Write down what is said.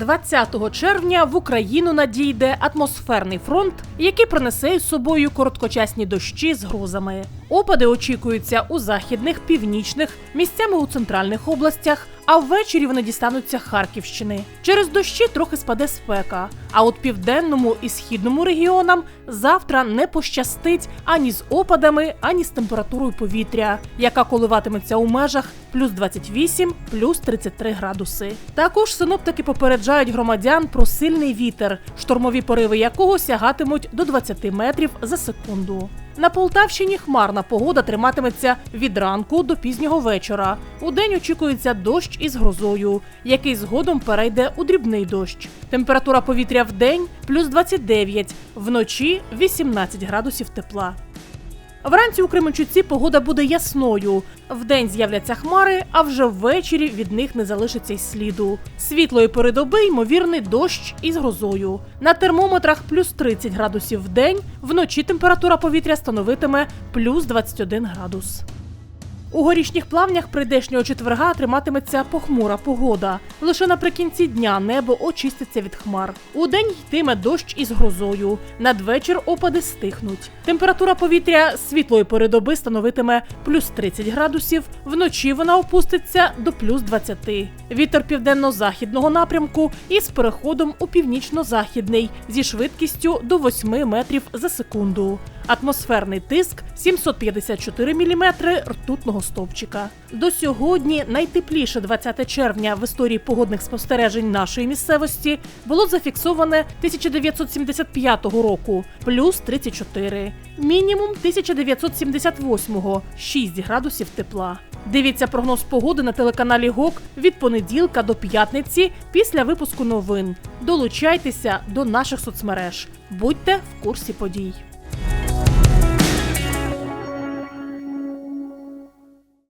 20 червня в Україну надійде атмосферний фронт, який принесе із собою короткочасні дощі з грозами. Опади очікуються у західних, північних, місцями у центральних областях, а ввечері вони дістануться Харківщини. Через дощі трохи спаде спека. А от південному і східному регіонам завтра не пощастить ані з опадами, ані з температурою повітря, яка коливатиметься у межах плюс 28, плюс 33 градуси. Також синоптики попереджають громадян про сильний вітер, штормові пориви якого сягатимуть до 20 метрів за секунду. На Полтавщині хмарна погода триматиметься від ранку до пізнього вечора. У день очікується дощ із грозою, який згодом перейде у дрібний дощ. Температура повітря в день плюс 29, вночі 18 градусів тепла. Вранці у Кременчуці погода буде ясною. Вдень з'являться хмари, а вже ввечері від них не залишиться й сліду. Світлої пори доби ймовірний дощ із грозою. На термометрах плюс 30 градусів в день, вночі температура повітря становитиме плюс 21 градус. У горішніх плавнях прийдешнього четверга триматиметься похмура погода. Лише наприкінці дня небо очиститься від хмар. Удень йтиме дощ із грозою. Надвечір опади стихнуть. Температура повітря світлої пори доби становитиме плюс 30 градусів. Вночі вона опуститься до плюс 20. Вітер південно-західного напрямку із переходом у північно-західний зі швидкістю до 8 метрів за секунду. Атмосферний тиск 754 мм ртутного стовпчика. До сьогодні найтепліше 20 червня в історії погодних спостережень нашої місцевості було зафіксоване 1975 року плюс 34. Мінімум 1978 6 градусів тепла. Дивіться прогноз погоди на телеканалі ГОК від понеділка до п'ятниці після випуску новин. Долучайтеся до наших соцмереж. Будьте в курсі подій.